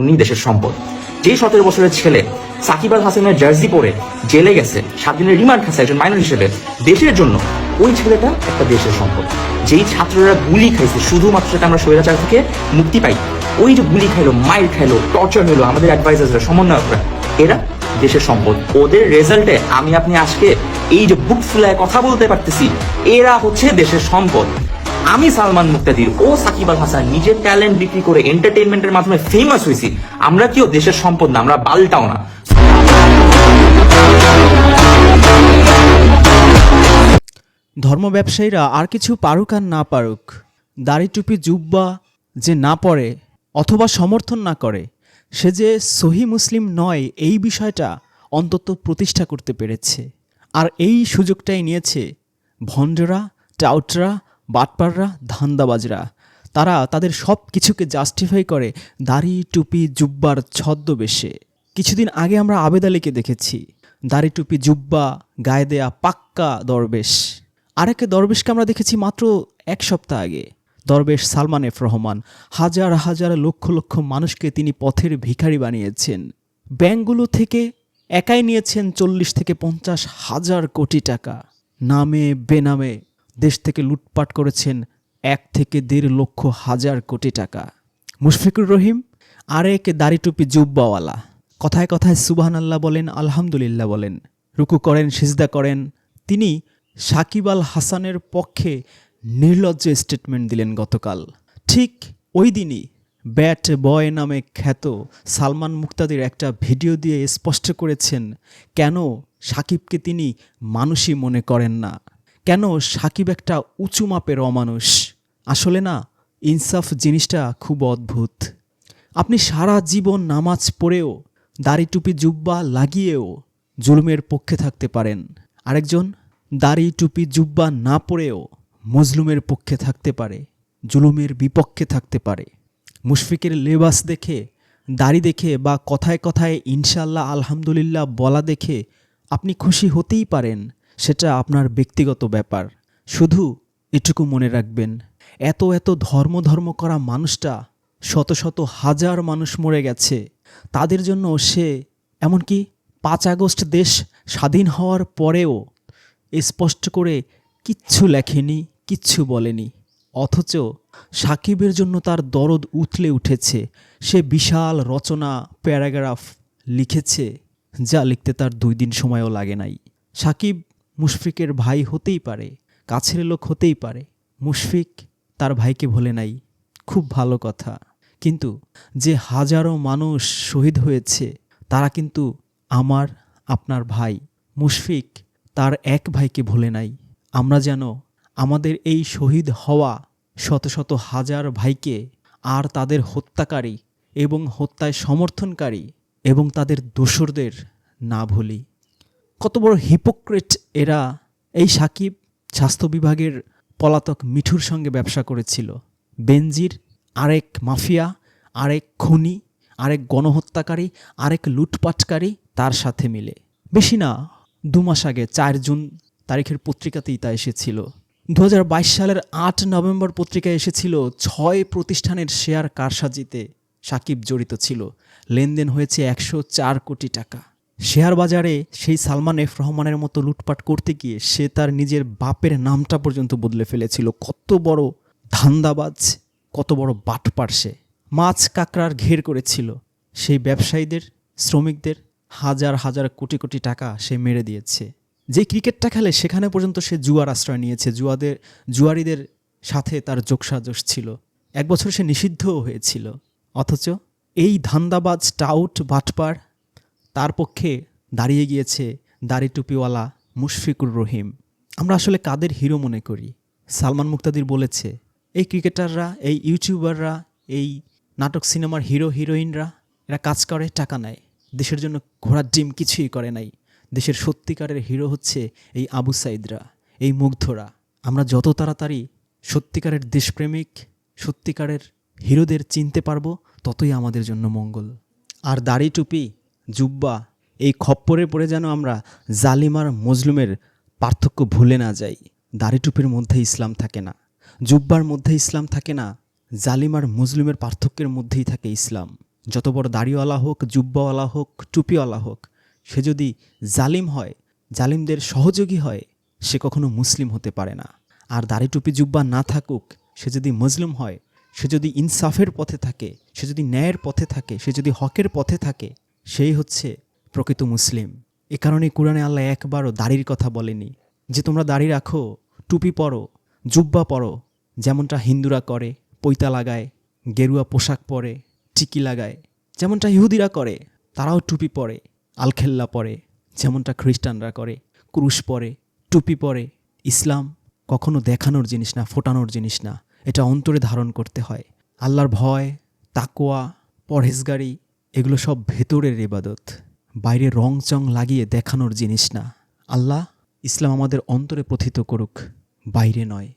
উনি দেশের সম্পদ। যেই সতেরো বছরের ছেলে সাকিব আল হাসানের জার্সি পরে জেলে গেছে সাত দিনের রিমান্ড খাচ্ছে একজন মাইনর হিসেবে, দেশের জন্য ওই ছেলেটা একটা দেশের সম্পদ। যেই ছাত্ররা গুলি খাইছে, শুধুমাত্র যাতে আমরা স্বৈরাচার থেকে মুক্তি পাই, ওই যে গুলি খাইলো মাইল খাইলো, টর্চার হলো আমাদের অ্যাডভাইজাররা সমন্বয়করা, এরা দেশের সম্পদ। ওদের রেজাল্টে আমি আপনি আজকে এই যে বুক ফুলায় কথা বলতে পারতেছি, এরা হচ্ছে দেশের সম্পদ। আমি সালমান মুক্তাদির, ও সাকিব আল হাসান নিজের ট্যালেন্ট বিক্রি করে এন্টারটেনমেন্টের মাধ্যমে ফেমাস হয়েছি। আমরা কেউ দেশের সম্পদ না? আমরা বালটাও না। ধর্ম ব্যবসায়ীরা আর কিছু পারুক আর না পারুক, দাড়ি টুপি জুব্বা যে না পড়ে অথবা সমর্থন না করে, সে যে সহি মুসলিম নয়, এই বিষয়টা অন্তত প্রতিষ্ঠা করতে পেরেছে। আর এই সুযোগটাই নিয়েছে ভণ্ডরা, টাউটরা বাটপাররা, ধান্দাবাজরা, তারা তাদের সব কিছুকে জাস্টিফাই করে দাড়ি, টুপি, জুব্বার ছদ্মবেশে। কিছুদিন আগে আমরা আবেদ আলীকে দেখেছি। দাড়ি, টুপি, জুব্বা, গায়ে দেয়া পাক্কা দরবেশ। আরেক দরবেশকে আমরা দেখেছি মাত্র এক সপ্তাহ আগে। দরবেশ সালমান এফ রহমান, হাজার হাজার লক্ষ লক্ষ মানুষকে তিনি পথের ভিখারি বানিয়েছেন। ব্যাংকগুলো থেকে একাই নিয়েছেন চল্লিশ থেকে পঞ্চাশ হাজার কোটি টাকা। নামে, বেনামে দেশ থেকে লুটপাট করেছেন এক থেকে দেড় লক্ষ হাজার কোটি টাকা। মুশফিকুর রহিম, আরেক দাড়ি টুপি জুব্বাওয়ালা। কথায় কথায় সুবাহান আল্লাহ বলেন, আলহামদুলিল্লাহ বলেন। রুকু করেন, সিজদা করেন। তিনি সাকিব আল হাসানের পক্ষে নির্লজ্জ স্টেটমেন্ট দিলেন গতকাল। ঠিক ওই দিনই ব্যাট বয় নামে খ্যাত সালমান মুক্তাদির একটা ভিডিও দিয়ে স্পষ্ট করেছেন, কেন সাকিবকে তিনি মানুষই মনে করেন না। কেন সাকিব একটা উঁচু মাপের অমানুষ? আসলে না, ইনসাফ জিনিসটা খুব অদ্ভুত। আপনি সারা জীবন নামাজ পড়েও, দাড়ি টুপি জুব্বা লাগিয়েও জুলুমের পক্ষে থাকতে পারেন। আরেকজন, দাড়ি টুপি জুব্বা না পড়েও মজলুমের পক্ষে থাকতে পারে, জুলুমের বিপক্ষে থাকতে পারে। মুশফিকের লেবাস দেখে, দাড়ি দেখে বা কথায় কথায় ইনশাল্লাহ আলহামদুলিল্লাহ বলা দেখে আপনি খুশি হতেই পারেন। সেটা আপনার ব্যক্তিগত ব্যাপার। শুধু এটুকু মনে রাখবেন, এত এত ধর্ম ধর্ম করা মানুষটা শত শত হাজার মানুষ মরে গেছে। তাদের জন্য সে, এমনকি পাঁচ আগস্ট দেশ স্বাধীন হওয়ার পরেও স্পষ্ট করে কিচ্ছু লেখেনি, কিচ্ছু বলেনি। অথচ সাকিবের জন্য তার দরদ উথলে উঠেছে। সে বিশাল রচনা, প্যারাগ্রাফ লিখেছে, যা লিখতে তার দুই দিন সময়ও লাগে নাই। সাকিব মুশফিকের ভাই হতেই পারে, কাছের লোক হতেই পারে। মুশফিক তার ভাইকে ভোলে নাই, খুব ভালো কথা। কিন্তু যে হাজারো মানুষ শহীদ হয়েছে, তারা কিন্তু আমার, আপনার ভাই। মুশফিক তার এক ভাইকে ভোলে নাই। আমরা যেন আমাদের এই শহীদ হওয়া শত শত হাজার ভাইকে আর তাদের হত্যাকারী এবং হত্যায় সমর্থনকারী এবং তাদের দোসরদের না ভুলি। কত বড় হিপোক্রেট এরা এই সাকিব স্বাস্থ্য বিভাগের পলাতক মিঠুর সঙ্গে ব্যবসা করেছিল। বেনজির, আরেক মাফিয়া, আরেক খুনি, আরেক গণহত্যাকারী, আরেক লুটপাটকারী তার সাথে মিলে। বেশি না, দু মাস আগে চার জুন তারিখের পত্রিকাতেই তা এসেছিল। দু হাজার বাইশ সালের আট নভেম্বর পত্রিকায় এসেছিল ছয় প্রতিষ্ঠানের শেয়ার কারসাজিতে সাকিব জড়িত ছিল। লেনদেন হয়েছে একশো চার কোটি টাকা। শেয়ার বাজারে সেই সালমান এফ রহমানের মতো লুটপাট করতে গিয়ে সে তার নিজের বাপের নামটা পর্যন্ত বদলে ফেলেছিল। কত বড় ধান্দাবাজ, কত বড় বাটপার সে মাছ কাঁকড়ার ঘের করেছিল। সেই ব্যবসায়ীদের, শ্রমিকদের হাজার হাজার কোটি কোটি টাকা সে মেরে দিয়েছে। যে ক্রিকেটটা খেলে সেখানে পর্যন্ত সে জুয়ার আশ্রয় নিয়েছে। জুয়াদের, জুয়ারিদের সাথে তার যোগসাজশ ছিল। এক বছর সে নিষিদ্ধও হয়েছিল। অথচ এই ধান্দাবাজ, টাউট, বাটপার তার পক্ষে দাঁড়িয়ে গিয়েছে দাড়ি টুপিওয়ালা মুশফিকুর রহিম। আমরা আসলে কাদের হিরো মনে করি? সালমান মুক্তাদির বলেছে, এই ক্রিকেটাররা, এই ইউটিউবাররা, এই নাটক সিনেমার হিরো, হিরোইনরা, এরা কাজ করে, টাকা নেয়। দেশের জন্য ঘোড়ার ডিম কিছুই করে নাই। দেশের সত্যিকারের হিরো হচ্ছে এই আবু সাইদরা, এই মুগ্ধরা। আমরা যত তাড়াতাড়ি সত্যিকারের দেশপ্রেমিক, সত্যিকারের হিরোদের চিনতে পারব, ততই আমাদের জন্য মঙ্গল। আর দাড়ি টুপি জুব্বা, এই খপ্পরে পড়ে যেন আমরা জালিমার মজলুমের পার্থক্য ভুলে না যাই। দাড়ি টুপির মধ্যে ইসলাম থাকে না। জুব্বার মধ্যে ইসলাম থাকে না জালিমার মজলুমের পার্থক্যের মধ্যেই থাকে ইসলাম। যত বড় দাড়িওয়ালা হোক, জুব্বাওয়ালা হোক, টুপিওয়ালা হোক, সে যদি জালিম হয়, জালিমদের সহযোগী হয়, সে কখনো মুসলিম হতে পারে না। আর দাড়ি টুপি জুব্বা না থাকুক, সে যদি মজলুম হয়, সে যদি ইনসাফের পথে থাকে, সে যদি ন্যায়ের পথে থাকে, সে যদি হকের পথে থাকে সেই হচ্ছে প্রকৃত মুসলিম। এ কারণে কোরআনে আল্লাহ একবারও দাড়ির কথা বলেনি যে তোমরা দাড়ি রাখো, টুপি পরো, জুব্বা পরো, যেমনটা হিন্দুরা করে, পৈতা লাগায়, গেরুয়া পোশাক পরে, টিকি লাগায়, যেমনটা ইহুদিরা করে, তারাও টুপি পরে, আলখেল্লা পরে, যেমনটা খ্রিস্টানরা করে, ক্রুশ পরে, টুপি পরে। ইসলাম কখনো দেখানোর জিনিস না, ফোটানোর জিনিস না। এটা অন্তরে ধারণ করতে হয়। আল্লাহর ভয় তাকোয়া পরহেজগারি এগুলো সব ভেতরের ইবাদত। বাইরে রং চং লাগিয়ে দেখানোর জিনিস না। আল্লাহ ইসলাম আমাদের অন্তরে প্রথিত করুক, বাইরে নয়।